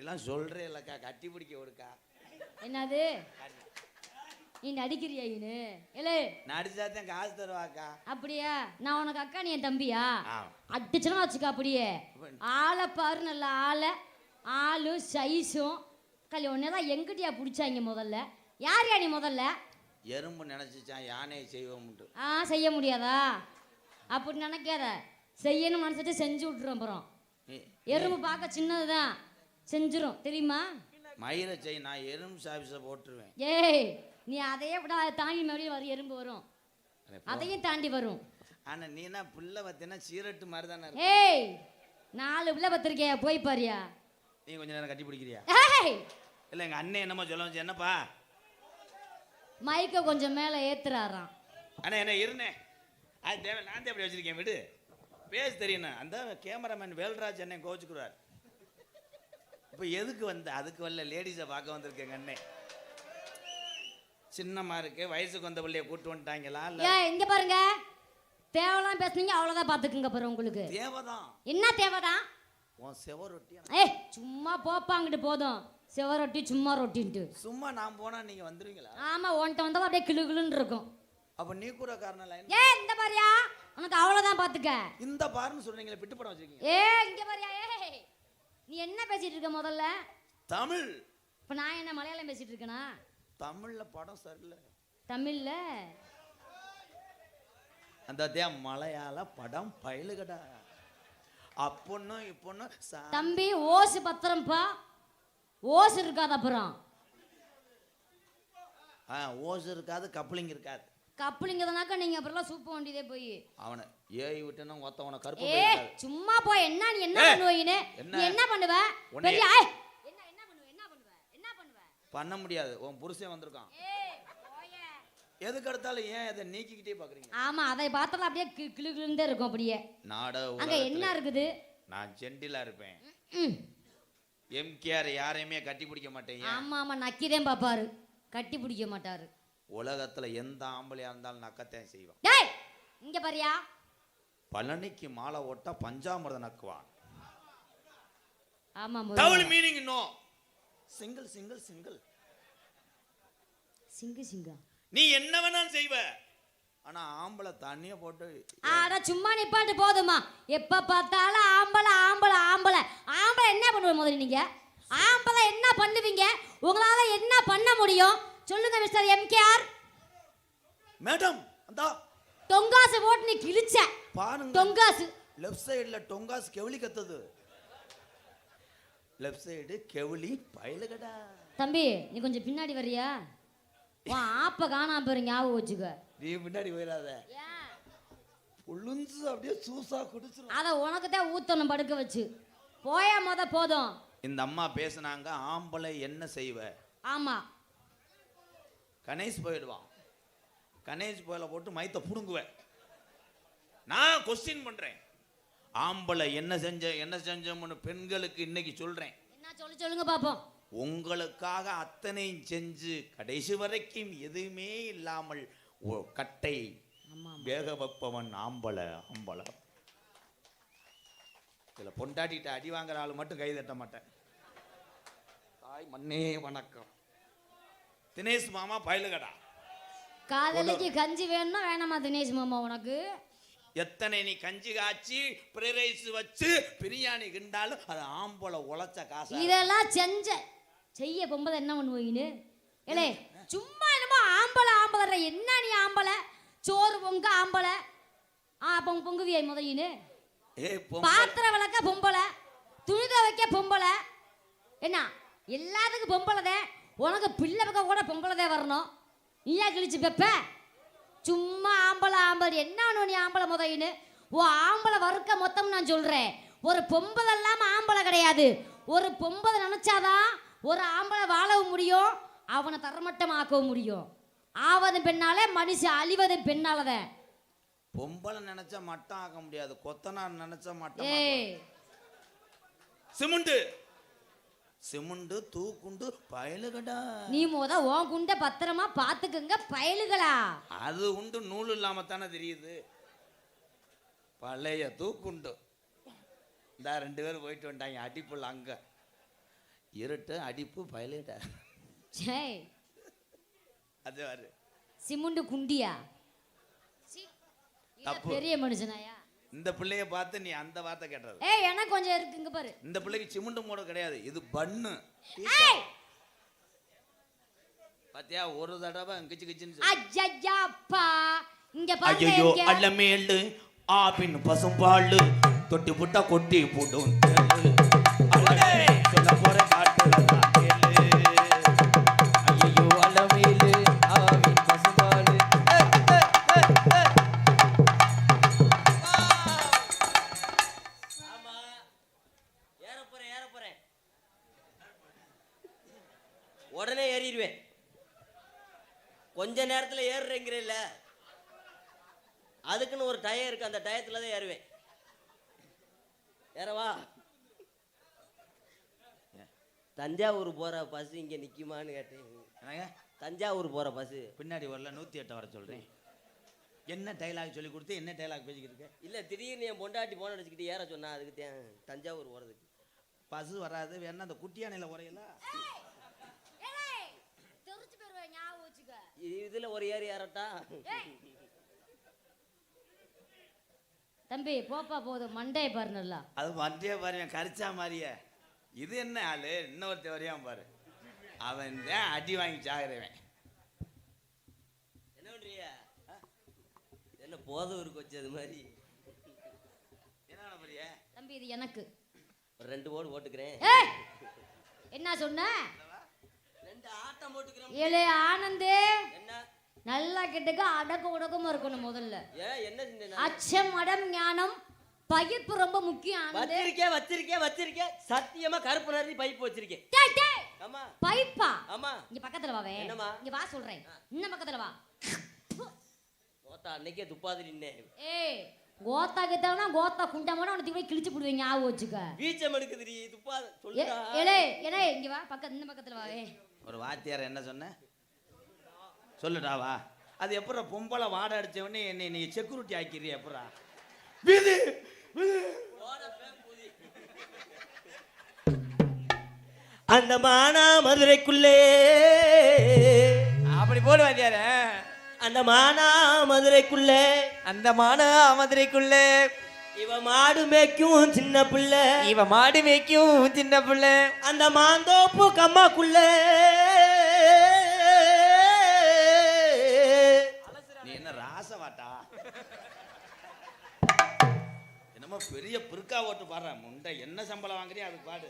இப்படிலாம் சொல்றே இல்லக்கா கட்டி பிடிக்க விடுக்கா. என்னது? நீ நடிக்கிறியா இனு? ஏலே நடிச்சாதான் காசு தருவாக்கா. அப்படியா? நான் உனக்கு அக்கா நீ என் தம்பியா? ஆ. அடிச்சுனா வச்சுக்க அப்படியே. ஆளை பாரு நல்ல ஆளை. ஆளும் சைஸும் ஒன்னே தான் எங்கிட்டயா பிடிச்சாங்க முதல்ல? யார் நீ முதல்ல? எறும்பு நினைச்சிச்சான் யானையை செய்வோம்ட்டு ஆ செய்ய முடியாதா? அப்படி நினைக்காத. செய்யணும் நினச்சிட்டு செஞ்சு விட்ருவோம் அப்புறம். எறும்பு பார்க்க சின்னதுதான். செஞ்சிரும். தெரியுமா? மயிரை செய் நான் எறும்பு சாபிஸை போட்டுருவேன். ஏய் நீ அதையே விட அதை தாண்டி மறுபடியும் வரும் எறும்பு வரும். அதையும் தாண்டி வரும். ஆனா நீ என்ன பிள்ளை பார்த்தீங்கன்னா சீரட்டு மாதிரி தானே. ஏய் நாலு பிள்ளை பத்திரிக்கையா போய் பாரியா. நீ கொஞ்ச நேரம் கட்டி பிடிக்கிறியா? இல்லை எங்க அண்ணன் என்னமோ சொல்ல வச்சு என்னப்பா? மைக்க கொஞ்சம் மேலே ஏத்துறாராம். அண்ணா என்ன இருந்தேன் அது தேவை நான் எப்படி வச்சிருக்கேன் விடு. பேச தெரியணும். அந்த கேமராமேன் வேல்ராஜ் அண்ணன் கோச்சுக்குறார் இப்போ எதுக்கு வந்த அதுக்கு வரல லேடிஸை பார்க்க வந்திருக்கேங்க அண்ணன் சின்னமா இருக்கு வயசுக்கு வந்த பிள்ளைய கூட்டு வந்துட்டாங்களா இல்ல? ஏய் இங்க பாருங்க. தேவைலாம் பேசுனீங்க அவ்வளோதான் பார்த்துக்குங்க பாரு உங்களுக்கு. தேவைதான். என்ன தேவைதான்? உன் செவரொட்டி ஏய் சும்மா போப்பாங்கிட்டு போதும். சிவ ரொட்டி சும்மா ரொட்டின்ட்டு. சும்மா நான் போனா நீங்க வந்துருவீங்களா? ஆமா உன்கிட்ட வந்தா அப்படியே கிளு கிளுன்னு இருக்கும். அப்ப நீ கூட காரணம் லைன் ஏ இந்த பாரியா? உனக்கு அவ்வளோதான் பார்த்துக்க. இந்த பாருன்னு சொல்றீங்களே பிட்டு படம் வச்சிருக்கீங்க. ஏ இங்க பாரியா ஏய். நீ என்ன பேசிட்டு இருக்க முதல்ல? தமிழ். இப்போ நான் என்ன மலையாளம் பேசிட்டு இருக்கேனா? தமிழ்ல படம் சரியில்லை. தமிழ்ல? அந்த தே மலையாள படம் பயிலுகடா. இப்பொன்னும் சா- தம்பி ஓசு பத்திரம்ப்பா ஓசு இருக்காது அப்புறம். ஆ, ஓசு இருக்காது கப்ளிங் இருக்காது. கப்பலிங்கதனாக்கா நீங்க அப்புறம் சூப்ப வேண்டியதே போய். அவனை ஏய் விட்டுனா ஒத்தவனை கருப்பு ஏ. சும்மா போய் என்ன நீ என்ன என்ன? நீ என்ன பண்ணுவ? பெரிய ஏய், என்ன என்ன பண்ணுவ? என்ன பண்ணுவ? என்ன பண்ணுவ? பண்ண முடியாது. உன் புருஷன் வந்திருக்கான். எதுக்கு எடுத்தாலும் ஏன் அதை நீக்கிக்கிட்டே பாக்குறீங்க ஆமா அதை பார்த்தாலும் அப்படியே கிளு கிளுந்தே இருக்கும் அப்படியே. நாட அங்க என்ன இருக்குது? நான் ஜென்டிலா இருப்பேன். எம்கேஆர் யாரையுமே கட்டி பிடிக்க மாட்டேன்? ஆமா ஆமா நக்கிதான் பாப்பாரு. கட்டி பிடிக்க மாட்டாரு. உலகத்துல எந்த ஆம்பளையா இருந்தாலும் நக்கத்தான் செய்வான். டேய் இங்க பாரியா? பழனிக்கு மாலை ஓட்ட பஞ்சாமிரத நக்குவான். ஆமா டபுள் மீனிங் இன்னும் சிங்கிள் சிங்கிள் சிங்கிள் சிங்கு சிங்கா? நீ என்ன வேணாலும் செய்வ. ஆனா ஆம்பளை தண்ணிய போட்டு ஆடா சும்மா நிப்பாட்டு போதுமா எப்ப பார்த்தாலும் ஆம்பளை ஆம்பளை ஆம்பளை. ஆம்பளை என்ன பண்ணுவ முதல்ல நீங்க? ஆம்பளை என்ன பண்ணுவீங்க? உங்களால என்ன பண்ண முடியும்? சொல்லுங்க மிஸ்டர் எம்கேஆர் மேடம் அந்த. தொங்காசு போட்டு நீ கிழிச்ச பாருங்க. தொங்காசு. லெஃப்ட் சைடுல டொங்காஸ் கெவிலி கத்துது. லெஃப்ட் சைடு கெவிலி பயலுகடா. தம்பி நீ கொஞ்சம் பின்னாடி வர்றியா? உன் ஆப்ப காணாம போற ஞாபகம் வச்சுக்க. நீ முன்னாடி போயிடாத உளுந்து அப்படியே சூசா குடிச்சிரும். அத உனக்கு தான் ஊத்தணும் படுக்க வச்சு. போயா மொத போதும். இந்த அம்மா பேசுனாங்க ஆம்பளை என்ன செய்வ? ஆமா. கணேஷ் போயிடுவான். கணேஷ் போயில போட்டு மைத்த புடுங்குவேன். நான் கொஸ்டின் பண்றேன். ஆம்பளை என்ன செஞ்ச என்ன செஞ்சோம்னு பெண்களுக்கு இன்னைக்கு சொல்றேன். என்ன சொல்லு சொல்லுங்க பாப்போம். உங்களுக்காக அத்தனையும் செஞ்சு கடைசி வரைக்கும் எதுவுமே இல்லாமல் கட்டை வேக வைப்பவன் ஆம்பளை ஆம்பளை. இதில் பொண்டாட்டிட்ட அடி வாங்குற ஆள் மட்டும் கை தட்ட மாட்டேன். தாய் மண்ணே வணக்கம். தினேஷ் மாமா பயலுகடா. காதலிக்கு கஞ்சி வேணும்னா வேணாமா தினேஷ் மாமா உனக்கு. எத்தனை நீ கஞ்சி காய்ச்சி பிரைஸ் வச்சு பிரியாணி கிண்டாலும் அது ஆம்பளை உழைச்ச காசு? இதெல்லாம் செஞ்ச செய்ய பொம்பளை என்ன பண்ணுவீங்கன்னு ஏலே சும்மா என்னமோ ஆம்பளை ஆம்பளை என்ன நீ ஆம்பளை சோறு பொங்க ஆம்பளை ஆ பொங்க பொங்குவியா முதலின்னு ஏ பாத்திரம் விளக்க பொம்பளை. துணி துவைக்க பொம்பளை. என்ன? எல்லாத்துக்கும் பொம்பளை தான் உனக்கு பிள்ளை பக்கம் கூட பொம்பளை தான் வரணும். நீயா கிழிச்சு பெப்ப? சும்மா ஆம்பளை ஆம்பளை. என்ன நீ ஆம்பளை முதலின்னு ஓ ஆம்பளை வறுக்க மொத்தம் நான் சொல்றேன். ஒரு பொம்பளை இல்லாம ஆம்பளை கிடையாது. ஒரு பொம்பளை நினைச்சாதான் ஒரு ஆம்பளை வாழவும் முடியும் அவனை தரமட்டமாக்கவும் முடியும். ஆவது பெண்ணாலே மனுஷன் அழிவது பெண்ணாலதான். பொம்பளை நினைச்சா மட்டம் ஆக்க முடியாது. கொத்தனார் நினைச்சா மட்டம் ஏய். சிமெண்ட். சிமெண்ட் தூக்குண்டு பயலுகடா. நீ முத உன் குண்ட பத்திரமா பாத்துக்கங்க பயலுகளா? அது உண்டு நூல் இல்லாம தானே தெரியுது. பழைய தூக்குண்டு. இந்த ரெண்டு பேரும் போயிட்டு வந்துட்டாங்க அடிப்புள்ள அங்க. இருட்டு அடிப்பு பயலேட்டா சே. அது வாரு சிமுண்டு குண்டியா. பெரிய மனுஷனாயா? இந்த பிள்ளைய பார்த்து நீ அந்த வார்த்தை கேட்டது. ஏய் எனக்கு கொஞ்சம் இருக்கு இங்க பாரு. இந்த பிள்ளைக்கு சிமுண்டு மூட கிடையாது இது பண்ணு. ஏய் பாத்தியா ஒரு தடவை கிச்சு கிச்சுன்னு. ஐயா அப்பா இங்க பாருங்க ஐயோ. அல்லமேலு ஆபின் பசும்பாலு தொட்டி புட்டா கொட்டி போடும். நேரத்துல ஏறுறேங்கிறல்ல அதுக்குன்னு ஒரு டயம் இருக்கு அந்த டயத்துல தான் ஏறுவேன். ஏறவா? தஞ்சாவூர் போற பஸ் இங்க நிக்குமான்னு கேட்டேன்? தஞ்சாவூர் போற பஸ். பின்னாடி வரல நூத்தி எட்டை வர சொல்றேன். என்ன டைலாக் சொல்லி கொடுத்து என்ன டைலாக் பேசிக்கிட்டு இருக்க? இல்ல திடீர்னு என் பொண்டாட்டி போன் அடிச்சுக்கிட்டு ஏற சொன்னா அதுக்கு தான் தஞ்சாவூர் போறதுக்கு. பஸ் வராது வேணா அந்த குட்டியானையில உரையல ஏய், தெரிச்சு போயிருவேன், ஞாபகம் வச்சுக்க. இதுல ஒரு ஏறி ஏறட்டா. தம்பி போப்பா போதும் மண்டைய பாரு நல்லா அது மண்டே பாரு கரிச்சா மாதிரியே. இது என்ன ஆளு? இன்னொருத்த வரையான் பாரு. அவன் தான் அடி வாங்கி சாகுறவன். என்ன பண்றிய என்ன போதவருக்கு வச்சது மாதிரி? என்ன பண்ண போறிய தம்பி இது எனக்கு. ஒரு ரெண்டு ஓடு போட்டுக்கிறேன். ஏய்! என்ன சொன்ன? ரெண்டு ஆட்டம் போட்டுக்கிறேன். ஏலே ஆனந்தே! நல்லா கேட்டுக்க அடக்க உடக்கமா இருக்கணும் முதல்ல. ஏன் என்ன செஞ்சேன் அச்சம் அடம் ஞானம். பயிர்ப்பு ரொம்ப முக்கியம் வச்சிருக்கேன் வச்சிருக்கேன் வச்சிருக்கேன் சத்தியமா கருப்பு நிறத்தி பைப் வச்சிருக்கேன். டேய், டேய், ஆமா. பைப்பா? ஆமா. இங்க பக்கத்துல வாவே என்னம்மா? இங்க வா சொல்றேன். இன்னும் பக்கத்துல வா. மொத்தம் அன்னைக்கே துப்பாது நின்னேன். ஏய் கோத்தா கிட்டவனா கோத்தா குண்டமான உனக்கு போய் கிழிச்சு போடுவீங்க ஞாபகம் வச்சுக்க. வீச்சம் எடுக்குதுடி துப்பாது சொல்லுடா. ஏலே ஏலே இங்க வா பக்கத்து இந்த பக்கத்துல வா ஏ. ஒரு வாத்தியார் என்ன சொன்ன? சொல்லுடா வா. அது எப்படா பொம்பளை வாடை அடிச்ச உடனே என்னை நீ செக்யூரிட்டி ஆக்கிடுறிய எப்படா விது. அந்த மானா மதுரைக்குள்ளே. அப்படி போடு வாத்தியார. அந்த மானா மதுரைக்குள்ளே. அந்த மான மதுரைக்குள்ள. இவ மாடு மேய்க்கும் சின்ன பிள்ளை. இவ மாடு மேய்க்கும் சின்ன பிள்ளை. அந்த மாந்தோப்பு கம்மாக்குள்ளே. பாடுற முண்டை என்ன சம்பளம் வாங்குறியா அதுக்கு பாடு.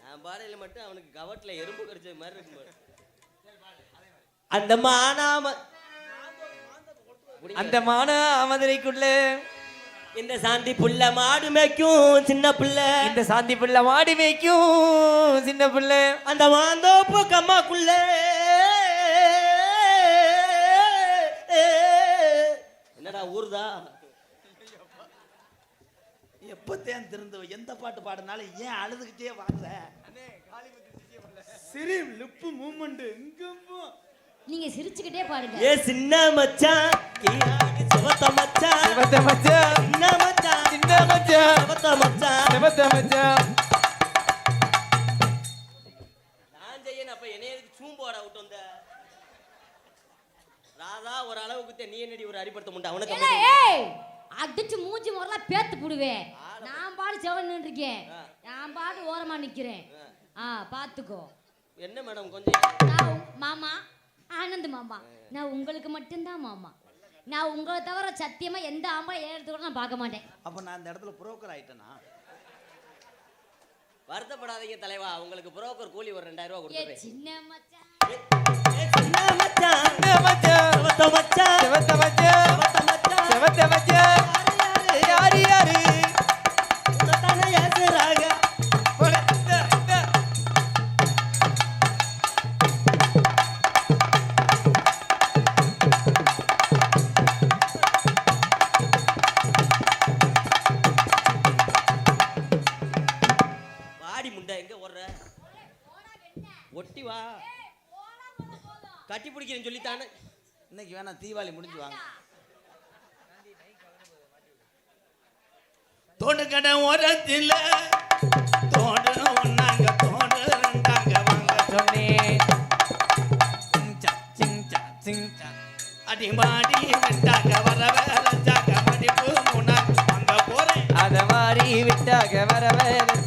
நான் பாடையில மட்டும் அவனுக்கு கவட்டில் எறும்பு கடிச்சது மாதிரி இருக்கும் பாரு. அந்த மானாம அந்த மான மதுரைக்குள்ள. இந்த சாந்தி புள்ள மாடு மேய்க்கும் சின்ன பிள்ளை. இந்த சாந்தி பிள்ளை மாடு மேய்க்கும் சின்ன பிள்ளை. அந்த மாந்தோப்பு கம்மாக்குள்ள என்னடா ஊருதா? எப்பத்தேன் திருந்து எந்த பாட்டு பாடினாலும் ஏன் அழுதுகிட்டே வாடுற சிரி லிப்பு மூமெண்ட் எங்கேயும் நீங்க சிரிச்சுக்கிட்டே பாடுங்க ஏ சின்ன மச்சான் சுவத்த மச்சான் செவத்த மச்சான் சின்ன மச்சான் சின்ன மச்சான் சுவத்த மச்சான் செவத்த மச்சான் நான் செய்யணும் அப்ப என்னைய எதுக்கு சூம்போட விட்டு வந்த? ராதா ஒரு அளவுக்கு நீ என்னடி ஒரு அடிப்படுத்த முட்டை அவனுக்கு அடிச்சு மூஞ்சி முறலாம் பேத்து போடுவேன் நான் பாடு செவன் இருக்கேன். நான் பாடு ஓரமா நிக்கிறேன் ஆ பாத்துக்கோ என்ன மேடம் கொஞ்சம் மாமா ஆனந்த் மாமா நான் உங்களுக்கு மட்டும்தான் மாமா நான் உங்களை தவிர சத்தியமா எந்த ஆம்பளை ஏறது கூட நான் பார்க்க மாட்டேன் அப்போ நான் இந்த இடத்துல புரோக்கர் ஆயிட்டேனா வருத்தப்படாதீங்க தலைவா உங்களுக்கு புரோக்கர் கூலி ஒரு ரெண்டாயிரம் ரூபாய் ஏ கொடுத்துறேன் சின்ன மச்சான் ஏ, சின்ன மச்சான் மச்சான் மச்சான் மச்சான் ஒட்டி வா. கட்டி பிடிக்கிறேன்னு சொல்லித்தானே? இன்னைக்கு வேணா தீபாவளி முடிஞ்சு வாங்க. தொடுக்கடை உரத்தில் தோடு ஒன்னாங்க தோடு ரெண்டாங்க வாங்க சொன்னேன். அடிமாடி விட்டாக வர வேற ஜாக மடிப்பு முன்னாங்க போறேன். அதை மாதிரி விட்டாக வர வேற